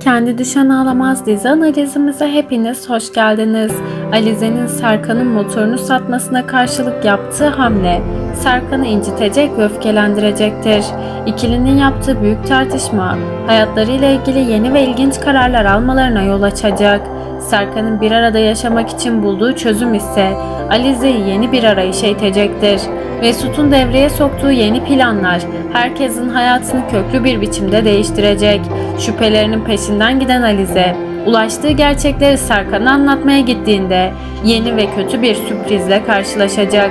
Kendi Düşen Ağlamaz dizi analizimize hepiniz hoş geldiniz. Alize'nin Serkan'ın motorunu satmasına karşılık yaptığı hamle, Serkan'ı incitecek ve öfkelendirecektir. İkilinin yaptığı büyük tartışma hayatlarıyla ilgili yeni ve ilginç kararlar almalarına yol açacak. Serkan'ın bir arada yaşamak için bulduğu çözüm ise Alize'yi yeni bir arayışa itecektir. Mesut'un devreye soktuğu yeni planlar herkesin hayatını köklü bir biçimde değiştirecek. Şüphelerinin peşinden giden Alize, ulaştığı gerçekleri Serkan'a anlatmaya gittiğinde yeni ve kötü bir sürprizle karşılaşacak.